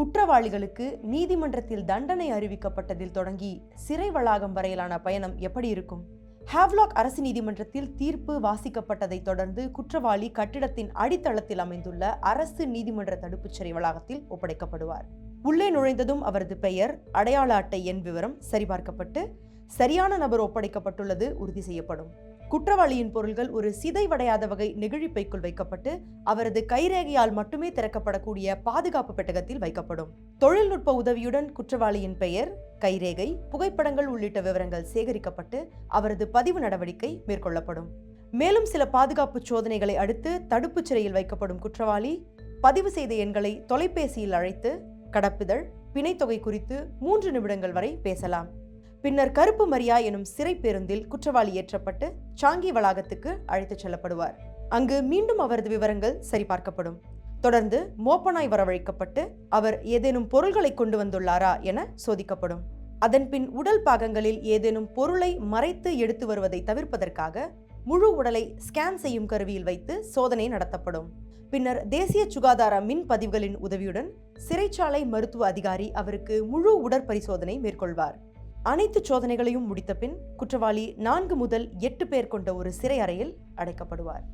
குற்றவாளிகளுக்கு நீதிமன்றத்தில் தண்டனை அறிவிக்கப்பட்டதில் தொடங்கி சிறை வளாகம் வரையிலான பயணம் எப்படி இருக்கும்? ஹாவ்லாக் அரசு நீதிமன்றத்தில் தீர்ப்பு வாசிக்கப்பட்டதைத் தொடர்ந்து குற்றவாளி கட்டிடத்தின் அடித்தளத்தில் அமைந்துள்ள அரசு நீதிமன்ற தடுப்புச் சிறை வளாகத்தில் ஒப்படைக்கப்படுவார். உள்ளே நுழைந்ததும் அவரது பெயர் அடையாள அட்டை எண் விவரம் சரிபார்க்கப்பட்டு சரியான நபர் ஒப்படைக்கப்பட்டுள்ளது உறுதி செய்யப்படும். குற்றவாளியின் பொருள்கள் ஒரு சிதைவடையாத வகை நெகிழிப்பைக்குள் வைக்கப்பட்டு அவரது கைரேகையால் மட்டுமே திறக்கப்படக்கூடிய பாதுகாப்பு பெட்டகத்தில் வைக்கப்படும். தொழில்நுட்ப உதவியுடன் குற்றவாளியின் பெயர் கைரேகை புகைப்படங்கள் உள்ளிட்ட விவரங்கள் சேகரிக்கப்பட்டு அவரது பதிவு நடவடிக்கை மேற்கொள்ளப்படும். மேலும் சில பாதுகாப்பு சோதனைகளை அடுத்து தடுப்புச் சிறையில் வைக்கப்படும் குற்றவாளி பதிவு செய்த எண்களை தொலைபேசியில் அழைத்து கடப்பிதழ் பிணைத்தொகை குறித்து மூன்று நிமிடங்கள் வரை பேசலாம். பின்னர் கருப்பு மரியா எனும் சிறை பேருந்தில் குற்றவாளி ஏற்றப்பட்டு சாங்கி வளாகத்துக்கு அழைத்துச் செல்லப்படுவார். அங்கு மீண்டும் அவரது விவரங்கள் சரிபார்க்கப்படும். தொடர்ந்து மோப்பனாய் வரவழைக்கப்பட்டு அவர் ஏதேனும் பொருள்களை கொண்டு வந்துள்ளாரா என சோதிக்கப்படும். அதன்பின் உடல் பாகங்களில் ஏதேனும் பொருளை மறைத்து எடுத்து வருவதை தவிர்ப்பதற்காக முழு உடலை ஸ்கேன் செய்யும் கருவியில் வைத்து சோதனை நடத்தப்படும். பின்னர் தேசிய சுகாதார மின் பதிவுகளின் உதவியுடன் சிறைச்சாலை மருத்துவ அதிகாரி அவருக்கு முழு உடற்பரிசோதனை மேற்கொள்வார். அனைத்து சோதனைகளையும் முடித்த பின் குற்றவாளி நான்கு முதல் எட்டு பேர் கொண்ட ஒரு சிறை அறையில் அடைக்கப்படுவார்.